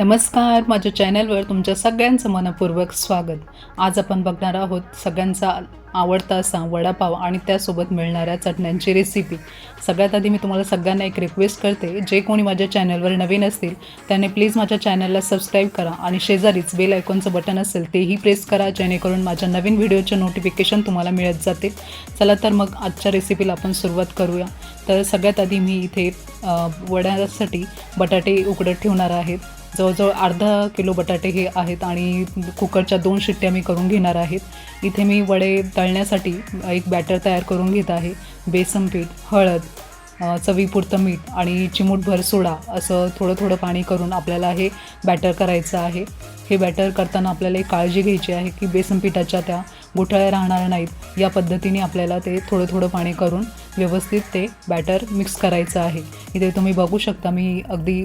नमस्कार माझ्या चॅनलवर तुमच्या सगळ्यांचं मनपूर्वक स्वागत. आज आपण बघणार आहोत सगळ्यांचा आवडता असा वडापाव आणि त्यासोबत मिळणाऱ्या चटण्यांची रेसिपी सगळ्यात आधी मी तुम्हाला सगळ्यांना एक रिक्वेस्ट करते जे कोणी माझ्या चॅनलवर नवीन असतील त्याने प्लीज माझ्या चॅनलला सबस्क्राईब करा आणि शेजारीच बेल आयकॉनचं बटन असेल तेही प्रेस करा जेणेकरून माझ्या नवीन व्हिडिओचे नोटिफिकेशन तुम्हाला मिळत जातील चला तर मग आजच्या रेसिपीला आपण सुरुवात करूया. तर सगळ्यात आधी मी इथे वड्यासाठी बटाटे उकडत ठेवणार आहेत जवळजवळ अर्धा किलो बटाटे हे आहेत आणि कुकरच्या दोन शिट्ट्या मी करून घेणार आहेत. इथे मी वडे तळण्यासाठी एक बॅटर तयार करून घेत आहे. बेसन पीठ हळद चवीपुरतं मीठ आणि चिमूटभर सोडा असं थोडं थोडं पाणी करून आपल्याला हे बॅटर करायचं आहे. हे बॅटर करताना आपल्याला एक काळजी घ्यायची आहे की बेसन पिठाच्या त्या गुठळ्या राहणार नाहीत. या पद्धतीने आपल्याला ते थोडं थोडं पाणी करून व्यवस्थित ते बॅटर मिक्स करायचं आहे. इथे तुम्ही बघू शकता मी अगदी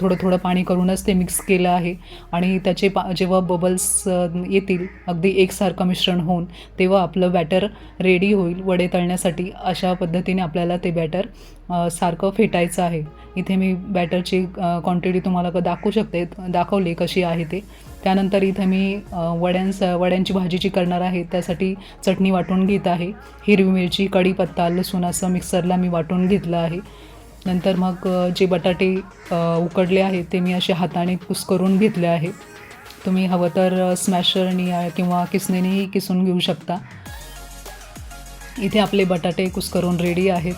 थोडं थोडं पाणी करूनच ते मिक्स केलं आहे. आणि त्याचे पा जेव्हा बबल्स येतील अगदी एकसारखं मिश्रण होऊन तेव्हा आपलं बॅटर रेडी होईल वडे तळण्यासाठी. अशा पद्धतीने आपल्याला ते बॅटर सारखं फेटायचं आहे. इथे मी बॅटरची क्वांटिटी तुम्हाला क- दाखवू शकते. दाखवली कशी आहे ते. त्यानंतर इथे मी वड्यांस वड्यांची भाजीची करणार आहे त्यासाठी चटणी वाटून घेत आहे. हिरवी मिरची कढीपत्ता लसूण असं मिक्सरला मी वाटून घेतलं आहे. नंतर मग जे बटाटे उकडले आहेत ते मी असे हाताने कुस्करून घेतले आहे. तुम्ही हवं तर स्मॅशरनी किंवा किसनेनेही किसून घेऊ शकता. इथे आपले बटाटे कुस्करून रेडी आहेत.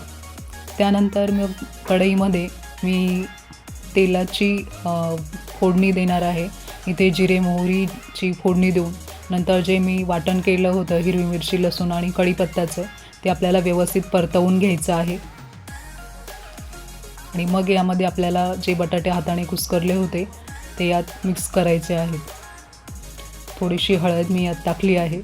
त्यानंतर मग कढईमध्ये मी तेलाची फोडणी देणार आहे. इथे जिरे मोहरीची फोडणी देऊन. नंतर जे मी वाटण केलं होतं हिरवी मिरची लसूण आणि कढीपत्त्याचं ते आपल्याला व्यवस्थित परतवून घ्यायचं आहे. आणि मग यामध्ये आपल्याला जे बटाटे हाताने कुस्करले होते ते यात मिक्स करायचे आहेत. थोडीशी हळद मी यात टाकली आहे.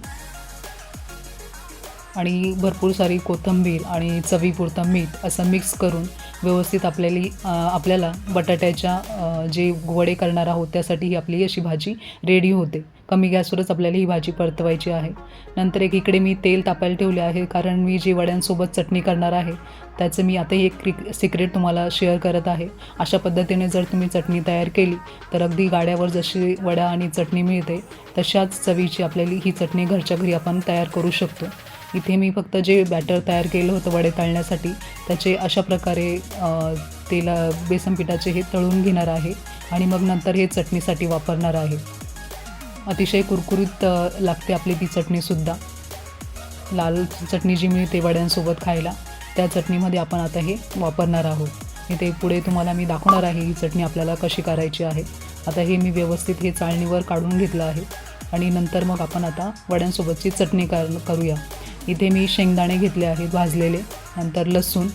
आणि भरपूर सारी कोथिंबीर आणि चवीपुरतं मीठ असं मिक्स करून व्यवस्थित आपल्याली आपल्याला बटाट्याच्या जे वडे करणार आहोत त्यासाठी ही आपली अशी भाजी रेडी होते. कमी गॅसवरच आपल्याला ही भाजी परतवायची आहे. नंतर एक इकडे मी तेल तापायला ठेवले आहे कारण मी जी वड्यांसोबत चटणी करणार आहे त्याचं मी आताही एक क्रिक सिक्रेट तुम्हाला शेअर करत आहे. अशा पद्धतीने जर तुम्ही चटणी तयार केली तर अगदी गाड्यावर जशी वडा आणि चटणी मिळते तशाच चवीची आपल्याला ही चटणी घरच्या घरी आपण तयार करू शकतो. इथे मी फक्त जे बॅटर तयार केलं होतं वडे तळण्यासाठी त्याचे अशा प्रकारे तेला बेसन पिठाचे हे तळून घेणार आहे आणि मग नंतर हे चटणीसाठी वापरणार आहे. अतिशय कुरकुरीत लागते आपली ती चटणीसुद्धा लाल चटणी जी मिळते वड्यांसोबत खायला त्या चटणीमध्ये आपण आता हे वापरणार आहोत. इथे पुढे तुम्हाला मी दाखवणार आहे ही चटणी आपल्याला कशी करायची आहे. आता हे मी व्यवस्थित हे चाळणीवर काढून घेतलं आहे. आणि नंतर मग आपण आता वड्यांसोबतची चटणी कर करूया. इथे मी शेंगदाणे घेतले आहेत भाजलेले नंतर लसूण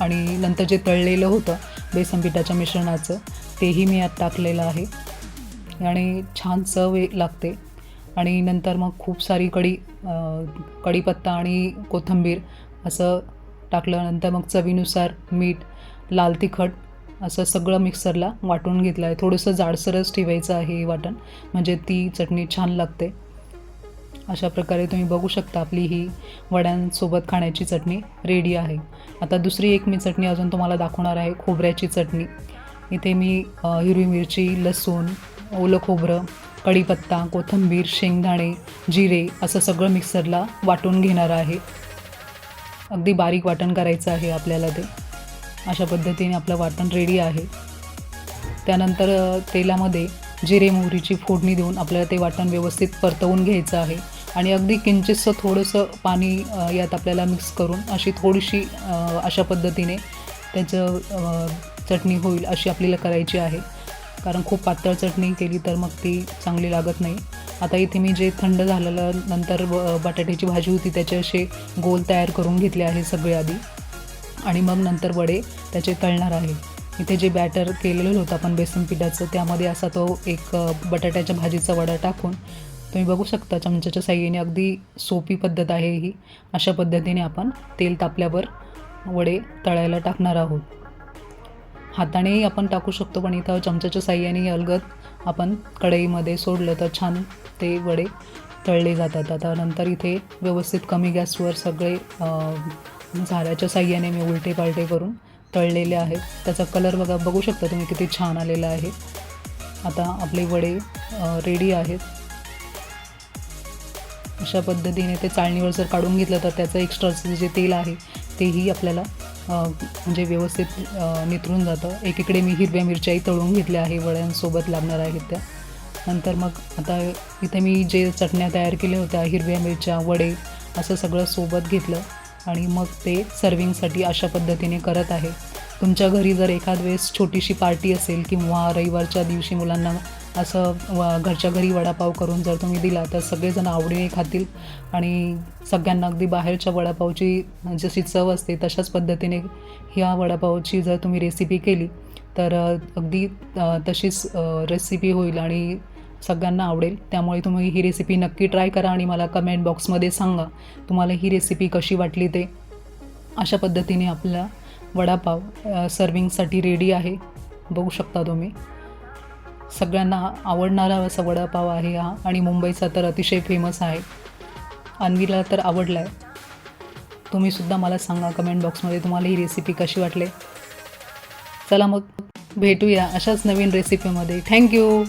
आणि नंतर जे तळलेलं होतं बेसन पिठाच्या मिश्रणाचं तेही मी यात टाकलेलं आहे. आणि छान चव लागते. आणि नंतर मग खूप सारी कढी कढीपत्ता आणि कोथिंबीर असं टाकल्यानंतर मग चवीनुसार मीठ लाल तिखट असं सगळं मिक्सरला वाटून घेतलं आहे थोडंसं जाडसरच ठेवायचं आहे हे वाटण. म्हणजे ती चटणी छान लागते. अशा प्रकारे तुम्ही बघू शकता आपली ही वड्यांसोबत खाण्याची चटणी रेडी आहे. आता दुसरी एक मी चटणी अजून तुम्हाला दाखवणार आहे खोबऱ्याची चटणी. इथे मी हिरवी मिरची लसूण ओलं खोबरं कढीपत्ता कोथिंबीर शेंगदाणे जिरे असं सगळं मिक्सरला वाटून घेणार आहे. अगदी बारीक वाटण करायचं आहे आपल्याला ते. अशा पद्धतीने आपलं वाटण रेडी आहे. त्यानंतर तेलामध्ये जिरे मोहरीची फोडणी देऊन आपल्याला ते वाटण व्यवस्थित परतवून घ्यायचं आहे. आणि अगदी किंचितसं थोडंसं पाणी यात आपल्याला मिक्स करून अशी थोडीशी अशा पद्धतीने त्याचं चटणी होईल अशी आपल्याला करायची आहे. कारण खूप पातळ चटणी केली तर मग ती चांगली लागत नाही. आता इथे मी जे थंड झालेलं नंतर ब- बटाट्याची भाजी होती त्याचे असे गोल तयार करून घेतले आहे सगळे आधी. आणि मग नंतर वडे त्याचे तळणार आहे. इथे जे बॅटर केलेलं होतं आपण बेसन पिठाचं त्यामध्ये असा तो एक बटाट्याच्या भाजीचा वडा टाकून तुम्ही बघू शकता चमच्याच्या साह्याने अगदी सोपी पद्धत आहे ही. अशा पद्धतीने आपण तेल तापल्यावर वडे तळायला टाकणार आहोत. हातानेही आपण टाकू शकतो पण इथं चमच्याच्या साह्याने अलगद आपण कढईमध्ये सोडलं तर छान ते वडे तळले जातात. आता नंतर इथे व्यवस्थित कमी गॅसवर सगळे झाऱ्याच्या साह्याने मी उलटे पालटे करून तळलेले आहेत. त्याचा कलर बघा बघू शकता तुम्ही किती छान आलेला आहे. आता आपले वडे रेडी आहेत. अशा पद्धतीने ते चाळणीवर जर काढून घेतलं तर त्याचं एक्स्ट्राचं जे तेल आहे तेही आपल्याला म्हणजे व्यवस्थित निथरून नितरून जातं. एकीकडे मी हिरव्या मिरच्याही तळून घेतल्या आहे वड्यांसोबत लागणार आहेत त्या. नंतर मग आता इथे मी जे चटण्या तयार केल्या होत्या हिरव्या मिरच्या वडे असं सगळं सोबत घेतलं. आणि मग ते सर्विंगसाठी अशा पद्धतीने करत आहे. तुमच्या घरी जर एखाद वेळेस छोटीशी पार्टी असेल किंवा रविवारच्या दिवशी मुलांना असं व घरच्या घरी वडापाव करून जर तुम्ही दिला तर सगळेजण आवडीने खातील आणि सगळ्यांना अगदी बाहेरच्या वडापावची जशी चव असते तशाच पद्धतीने ह्या वडापावची जर तुम्ही रेसिपी केली तर अगदी तशीच रेसिपी होईल आणि सगळ्यांना आवडेल. त्यामुळे तुम्ही ही रेसिपी नक्की ट्राय करा आणि मला कमेंट बॉक्समध्ये सांगा तुम्हाला ही रेसिपी कशी वाटली ते. अशा पद्धतीने आपला वडापाव सर्विंगसाठी रेडी आहे. बघू शकता तुम्ही. सगळ्यांना आवडणारा असा वडापाव आहे हा आणि मुंबईचा तर अतिशय फेमस आहे. अन्वीला तर आवडला आहे तुम्हीसुद्धा मला सांगा कमेंट बॉक्समध्ये तुम्हाला ही रेसिपी कशी वाटली. चला मग भेटूया अशाच नवीन रेसिपीमध्ये थँक्यू